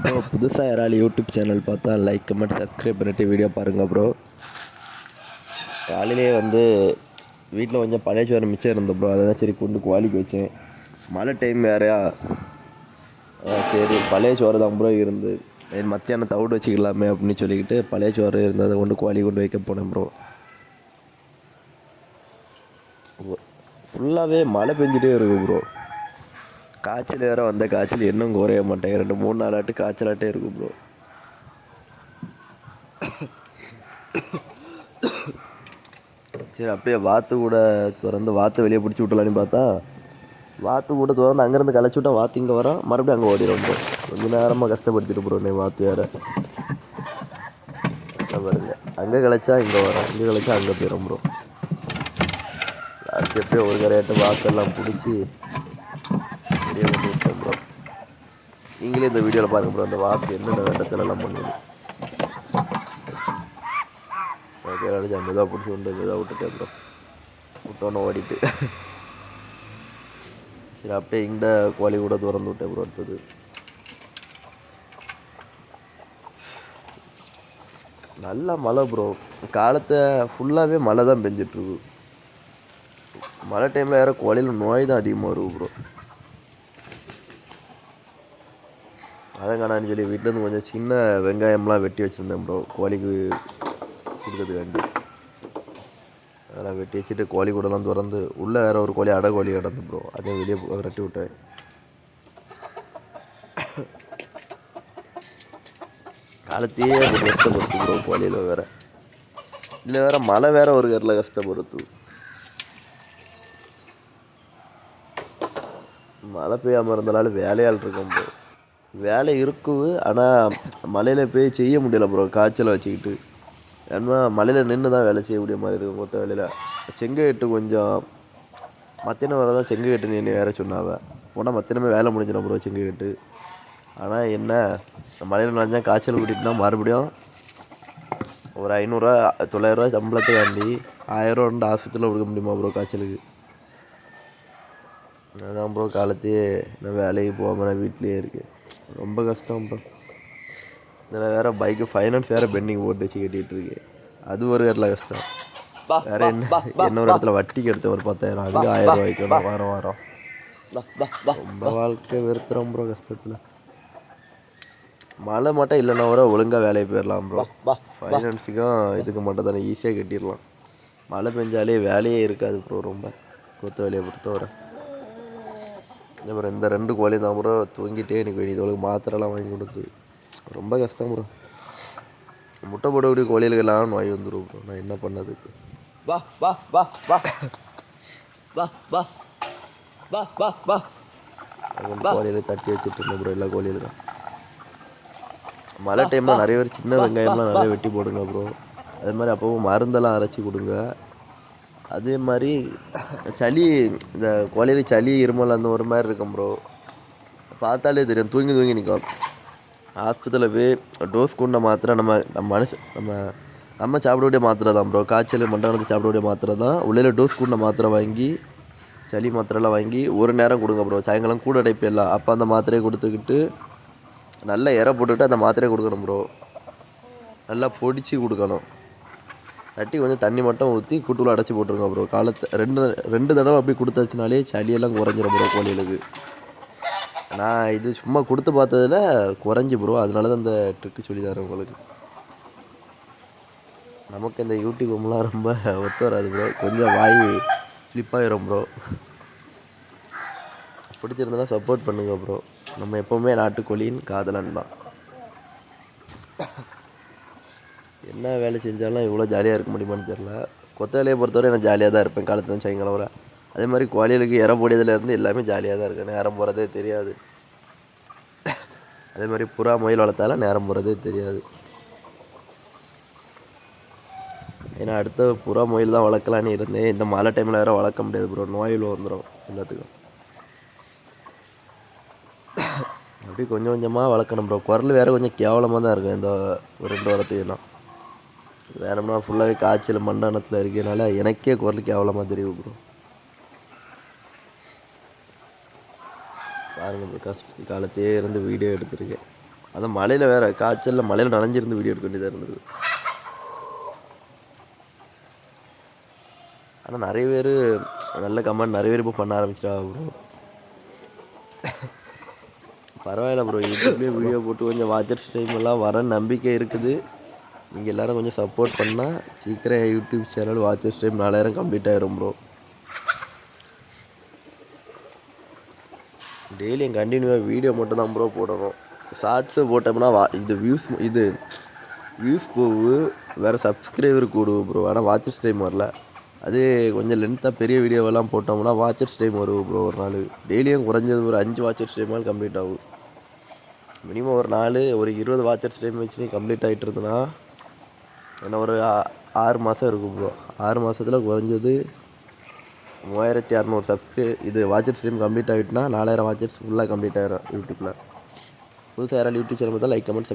Bro புதுசாக யாராலும் YouTube channel பார்த்தா லைக் கமெண்ட் சப்ஸ்கிரைப் பண்ணிட்டு வீடியோ பாருங்கள் ப்ரோ காலையிலே வந்து வீட்டில் கொஞ்சம் பழைய சோறு மிச்சம் இருந்தோம் ப்ரோ அதை தான் சரி கொண்டு குவாலிக்கு வச்சேன். மழை டைம் வேறையா? சரி பழைய சோறு தான் ப்ரோ இருந்து. மத்தியானம் தவிடு வச்சுக்கலாமே அப்படின்னு சொல்லிக்கிட்டு பழைய சோறு அதை கொண்டு குவாலி கொண்டு வைக்க போனேன் ப்ரோ ஃபுல்லாகவே மழை பெஞ்சிட்டே இருக்குது ப்ரோ காய்ச்சல் வேறு வந்த காய்ச்சல். இன்னும் குறைய மாட்டேங்க ரெண்டு மூணு நாளாட்டு காய்ச்சலாட்டே இருக்கும் ப்ரோ சரி அப்படியே வாத்து கூட திறந்து வாத்து வெளியே பிடிச்சி விட்டலான்னு பார்த்தா வாத்து கூட திறந்து அங்கேருந்து களைச்சி விட்டா வாத்து இங்கே வரோம். மறுபடியும் அங்கே ஓடிடும் ப்ரோ கொஞ்ச நேரமாக கஷ்டப்படுத்திட்டு ப்ரோ நீ வாத்து வேறு. பாருங்க. அங்கே களைச்சா இங்கே வரோம். இங்கே களைச்சா அங்கே போயிடும் ப்ரோ லாஸ்ட் எப்படியோ ஒரு கரையாட்டு வாத்தெல்லாம் பிடிச்சி வெளியே கொண்டு விட்டோம் ப்ரோ நீங்களே இந்த வீடியோவில் பாருங்க ப்ரோ அந்த வாத்து என்னென்ன வேண்டத்தில் எல்லாம் பண்ணுது. ஓகே அடிச்சா மெதுவாக பிடிச்சி உண்டு மெதுவாக விட்டுட்டேன் ப்ரோ விட்டோன்னு ஓடிட்டு. சரி அப்படியே இந்த கோழி கூட திறந்து விட்டேன் ப்ரோ அடுத்தது. நல்லா மழை ப்ரோ காலத்தை ஃபுல்லாகவே மழை தான் பெஞ்சிட்ருக்கு மழை டைமில் வேறு கோழியில் நோய் தான் அதிகமாக வரும் ப்ரோ அதை காணான்னு சொல்லி வீட்டிலேருந்து கொஞ்சம் சின்ன வெங்காயம்லாம் வெட்டி வச்சுருந்தேன் ப்ரோ கோழிக்கு கொடுக்கறதுக்காண்டி. அதெல்லாம் வெட்டி வச்சுட்டு கோழி கூடலாம் திறந்து உள்ளே வேற ஒரு கோழி அடை கோழி கிடந்து ப்ரோ அதையும் வெளியே விரட்டி விட்டேன். காலத்தையே ஒரு கஷ்டப்படுத்து ப்ரோ கோழியில் வேற. இல்லை வேறு மழை வேறு ஒரு கரில் கஷ்டப்படுத்து. மழை பெய்யாமல் இருந்தாலும் வேலையாள் இருக்கும் ப்ரோ வேலை இருக்குது ஆனால் மழையில் போய் செய்ய முடியல ப்ரோ காய்ச்சலை வச்சுக்கிட்டு. ஏன்னா மழையில் நின்று தான் வேலை செய்ய முடிய மாதிரி இருக்கும் மொத்த வேலையில்? செங்கட்டு கொஞ்சம் மத்தியானம் வர தான் செங்கட்டு நீ வேற சொன்னாவ. போனால் மத்தியானமே வேலை முடிஞ்சிடும் ப்ரோ செங்கட்டு. ஆனால் என்ன மழையில் நினைஞ்சா காய்ச்சல் கூட்டிகிட்டுனா மறுபடியும் ஒரு ஐநூறுரூவா தொள்ளாயிரரூவா சம்பளத்தை வேண்டி ஆயிரம் ரெண்டு ஆஸ்பத்திரியில் கொடுக்க முடியுமா ப்ரோ காய்ச்சலுக்கு? அதான் ப்ரோ காலத்தையே நான் வேலைக்கு போகாமல் நான் வீட்லேயே இருக்கேன். ரொம்ப கஷ்டம் ப்ரோ இதில் வேறு பைக்கு ஃபைனான்ஸ் வேறு பெண்டிங் போட்டு வச்சு கட்டிகிட்டு இருக்கேன் அது ஒரு வேறு கஷ்டம். வேற என்ன? இன்னொரு இடத்துல வட்டிக்கு எடுத்த ஒரு பத்தாயிரம் அதுக்கு ஆயிரம் ரூபாய்க்கு வாரம் வாரம் ரொம்ப வாழ்க்கை வெறுத்துறோம் ப்ரோ கஷ்டத்தில். மழை மட்டும் இல்லைன்னா வர ஒழுங்காக வேலைக்கு போயிடலாம் ப்ரோ ஃபைனான்ஸுக்கும் இதுக்கு மட்டும் தானே ஈஸியாக கட்டிடலாம் மழை பெஞ்சாலே வேலையே இருக்காது ப்ரோ ரொம்ப. கொத்த வேலையை பொறுத்தவரை. அப்புறம் இந்த ரெண்டு கோழி தான் ப்ரோ தூங்கிட்டே எனக்கு வேண்டியது. மாத்திரைலாம் வாங்கி கொடுத்து. ரொம்ப கஷ்டம் ப்ரோ முட்டை போடக்கூடிய கோழிகளுக்கெல்லாம் நோய் வந்துடும் ப்ரோ நான் என்ன பண்ணதுக்கு வா வா வா வா. வா வா. வா வா வா. கோழிகளை தட்டி வச்சுட்டு இருந்தேன் ப்ரோ எல்லா கோழிகளுக்கும். மழை டைமில் நிறைய பேர் சின்ன வெங்காயம்லாம் நிறைய வெட்டி போடுங்க ப்ரோ அதே மாதிரி அப்பப்போ மருந்தெல்லாம் அரைச்சி கொடுங்க. அதே மாதிரி சளி இந்த கொலையில் சளி இருமல் அந்த ஒரு மாதிரி இருக்கும் ப்ரோ பார்த்தாலே தெரியும். தூங்கி தூங்கி நிற்கும் ஆஸ்பத்திரியில் போய் டோஸ் கொண்ட மாத்திரை நம்ம நம்ம மனசு நம்ம நம்ம சாப்பிடக்கூடிய மாத்திரை தான் ப்ரோ காய்ச்சல் மண்டலத்தை சாப்பிடக்கூடிய மாத்திரை தான். உள்ளே டோஸ் கொண்ட மாத்திரை வாங்கி சளி மாத்திரைலாம் வாங்கி ஒரு நேரம் கொடுங்க ப்ரோ சாயங்காலம் கூட அடைப்பு இல்லை. அப்போ அந்த மாத்திரையை கொடுத்துக்கிட்டு நல்லா இற போட்டுக்கிட்டு அந்த மாத்திரையை கொடுக்கணும் ப்ரோ நல்லா பொடிச்சு கொடுக்கணும். தட்டி கொஞ்சம் தண்ணி மட்டும் ஊற்றி கூட்டுக்குள்ள அடைச்சி போட்டுருங்க ப்ரோ காலத்தை ரெண்டு ரெண்டு தடவை அப்படி கொடுத்தாச்சுனாலே சளியெல்லாம் குறைஞ்சிரும் ப்ரோ கோழிகளுக்கு. நான் இது சும்மா கொடுத்து பார்த்ததுல குறைஞ்சி ப்ரோ அதனால தான் இந்த ட்ரிக்கு சொல்லி தரேன் உங்களுக்கு. நமக்கு இந்த யூடியூப்லாம் ரொம்ப ஒத்து வராது ப்ரோ கொஞ்சம் வாய் ஸ்லிப்பாயிரும் ப்ரோ பிடிச்சிருந்தா சப்போர்ட் பண்ணுங்கள் ப்ரோ நம்ம எப்போவுமே நாட்டுக்கோழியின் காதலன் தான். என்ன வேலை செஞ்சாலும் இவ்வளோ ஜாலியாக இருக்க முடியுமான்னு தெரில கொத்த வேலையை பொறுத்தவரை நான் ஜாலியாக தான் இருப்பேன். காலத்துல சாயங்காலம் வர. அதே மாதிரி கோழிகளுக்கு இற போடியதுலேருந்து எல்லாமே ஜாலியாக தான் இருக்கேன். நேரம் போகிறதே தெரியாது. அதே மாதிரி புறா முயல் வளர்த்தாலும் நேரம் போகிறதே தெரியாது. ஏன்னா அடுத்த புறா முயல் தான் வளர்க்கலான்னு இருந்தேன். இந்த மழை டைமில் வேறு வளர்க்க முடியாது ப்ரோ நோயில் வந்துடும் எல்லாத்துக்கும். அப்படி கொஞ்சம் கொஞ்சமாக வளர்க்கணும் ப்ரோ குரல் வேறு கொஞ்சம் கேவலமாக தான் இருக்கும். இந்த ஒரு ரெண்டு வாரத்துக்குலாம் வேணும்னா ஃபுல்லாகவே காய்ச்சல் மண்டனத்தில் இருக்கிறனால எனக்கே குரலுக்கு கேவலமாக தெரியும் ப்ரோ பாருங்கள் ப்ரோ கஷ்ட காலத்தையே இருந்து வீடியோ எடுத்திருக்கேன். அது மழையில் வேறு காய்ச்சலில் மழையில் நனைஞ்சிருந்து வீடியோ எடுக்க வேண்டியதாக இருந்தது. ஆனால் நிறைய பேர் நல்ல கமெண்ட் நிறைய பேர் இப்போ பண்ண ஆரம்பிச்சிட்டா ப்ரோ பரவாயில்ல ப்ரோ யூடியூப்லேயே வீடியோ போட்டு கொஞ்சம் வாட்சர்ஸ் டைம் எல்லாம் வர நம்பிக்கை இருக்குது. நீங்கள் எல்லோரும் கொஞ்சம் சப்போர்ட் பண்ணால் சீக்கிரம் யூடியூப் சேனல் வாட்சர்ஸ் டைம் நாலாயிரம் கம்ப்ளீட் ஆகிரும் ப்ரோ டெய்லியும் கண்டினியூவாக வீடியோ மட்டும் தான் ப்ரோ போடணும். ஷார்ட்ஸு போட்டோம்னா வா இது வியூஸ் இது வியூஸ் போகு வேறு சப்ஸ்கிரைபர் கூடுவோம் ப்ரோ ஆனால் வாட்சர்ஸ் டைம் வரல. அதே கொஞ்சம் லென்த்தாக பெரிய வீடியோவெல்லாம் போட்டோம்னா வாட்சர்ஸ் டைம் வரும் ப்ரோ ஒரு நாள். டெய்லியும் குறைஞ்சது ஒரு அஞ்சு வாட்சர்ஸ் டைமால் கம்ப்ளீட் ஆகும். மினிமம் ஒரு நாள் ஒரு இருபது வாட்சர்ஸ் டைம் வச்சு கம்ப்ளீட் ஆகிட்டு இருந்ததுன்னா என்ன ஒரு ஆறு மாதம் இருக்கும் ப்ரோ ஆறு மாதத்தில் குறைஞ்சது மூவாயிரத்தி அறநூறு சப்ஸ்கிரி இது வாட்சர் ஸ்ட்ரீம் கம்ப்ளீட் ஆகிட்டுனா நாலாயிரம் வாட்சர்ஸ் ஃபுல்லாக கம்ப்ளீட் ஆகிடும் யூடியூப்பில் புதுசாக யாராவது யூடியூப் சேனல் பார்த்தா லைக் கமெண்ட்